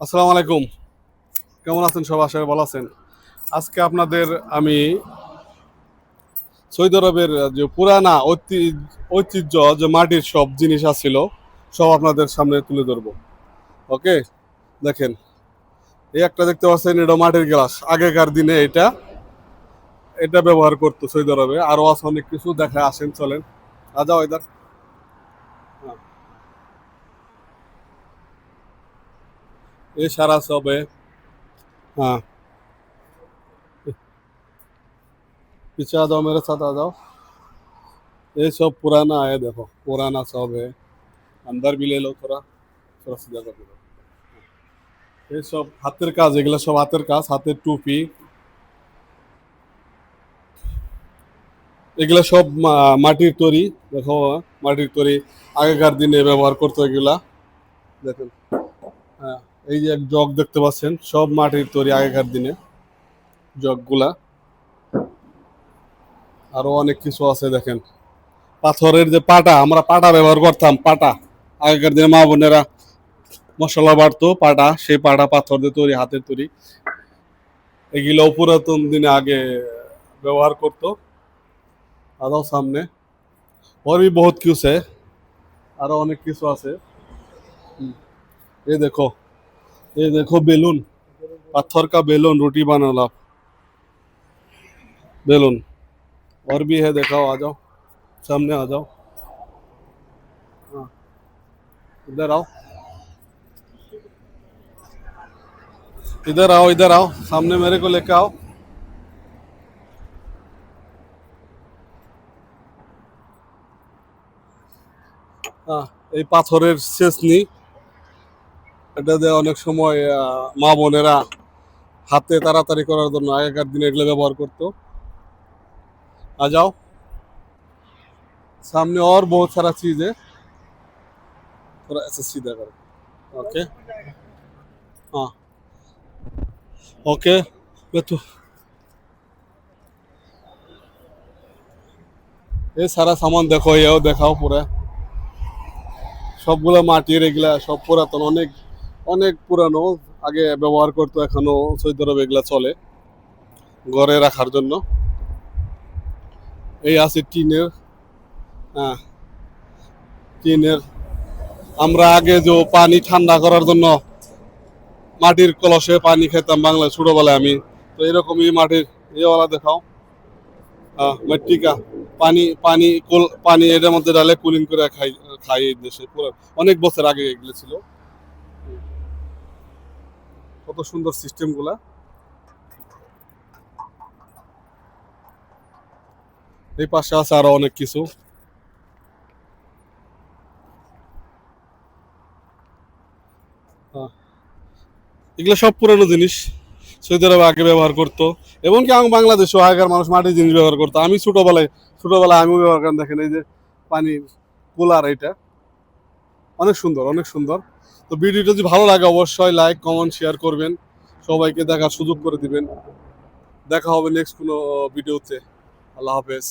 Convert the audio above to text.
আসসালামু আলাইকুম। কেমন আছেন সব? আশা ভালো আছেন। আজকে আপনাদের আমি সৌদি আরবের যে পুরানা ঐতি- ঐতিহ্য যে মাটির সব জিনিস আছিল, সব আপনাদের সামনে তুলে ধরবো। ওকে? দেখেন, এই একটা দেখতে পাচ্ছেন, এটা মাটির গ্লাস। আগেকার দিনে এটা এটা ব্যবহার করতো সৌদি আরবে। আরও আছে অনেক কিছু দেখা আসেন, চলেন। আজা ওইদার ये सारा सब है हाँ पीछे आ जाओ मेरे साथ आ जाओ ये सब पुराना है देखो पुराना सब है अंदर भी ले लो थोड़ा थोड़ा सीधा कर दो এই সব হাতের কাজ এগুলো সব হাতের কাজ হাতের টুপি এগুলা সব মা- মাটির তৈরি দেখো মাটির তৈরি আগেকার দিনে ব্যবহার করতো এগুলা দেখেন হ্যাঁ এই যে এক জগ দেখতে পাচ্ছেন সব মাটির তৈরি আগেকার দিনে জগগুলা আরো অনেক কিছু আছে দেখেন পাথরের যে পাটা আমরা পাটা ব্যবহার করতাম পাটা আগেকার দিনে মা বোনেরা মশলা বাড়তো পাটা সেই পাটা পাথর দিয়ে তৈরি হাতের তৈরি এগুলো পুরাতন দিনে আগে ব্যবহার করতো আরো সামনে और भी बहुत कुछ है আরো অনেক কিছু আছে হুম। ये देखो ये देखो बेलून पत्थर का बेलून रोटी बना बनाला बेलून और भी है देखो आ जाओ सामने आ जाओ इधर आओ इधर आओ इधर आओ सामने मेरे को लेके आओ हाँ ये पाथर शेष नहीं এটা দিয়ে অনেক সময় আহ, মা বোনেরা হাতে তাড়াতাড়ি করার জন্য আগেকার দিনে এগুলো ব্যবহার করতো आ जाओ सामने और बहुत सारा चीज है थोड़ा ऐसे सीधा करो ओके हाँ ओके मैं तो ये सारा सामान देखो ये দেখাও পুরা সবগুলো মাটির এগুলা সব পুরাতন অনেক অনেক পুরানো, আগে ব্যবহার করতো এখনও সৌদি আরবে এগুলা চলে, ঘরে রাখার জন্য। এই আছে টিনের হ্যাঁ টিনের। আমরা আগে যে পানি ঠান্ডা করার জন্য মাটির কলসে পানি খেতাম বাংলায় ছোটবেলায় আমি। তো এরকমই মাটির ইয়েওয়ালা দেখাও। মাটিকা পানি পানি, কোল- পানি এটার মধ্যে ডালে কুলিং করে খাই খাই দেশে। অনেক বছর আগে এগুলো ছিল। কত সুন্দর সিস্টেমগুলা এই পাশে আছে আরও অনেক কিছু। এগুলো সব পুরানো জিনিস। সৌদি আরবে আগে ব্যবহার করতো। এমনকি আমি বাংলাদেশেও আগের মানুষ মাটির জিনিস ব্যবহার করতো। আমি ছোটবেলায় ছোটবেলায় আমিও ব্যবহার করেন, দেখেন এই যে পানির কুলার, এটা। অনেক সুন্দর অনেক সুন্দর। তো ভিডিওটা যদি ভালো লাগে অবশ্যই লাইক কমেন্ট শেয়ার করবেন। সবাইকে দেখার সুযোগ করে দিবেন। দেখা হবে নেক্সট কোনো ভিডিওতে আল্লাহ হাফেজ।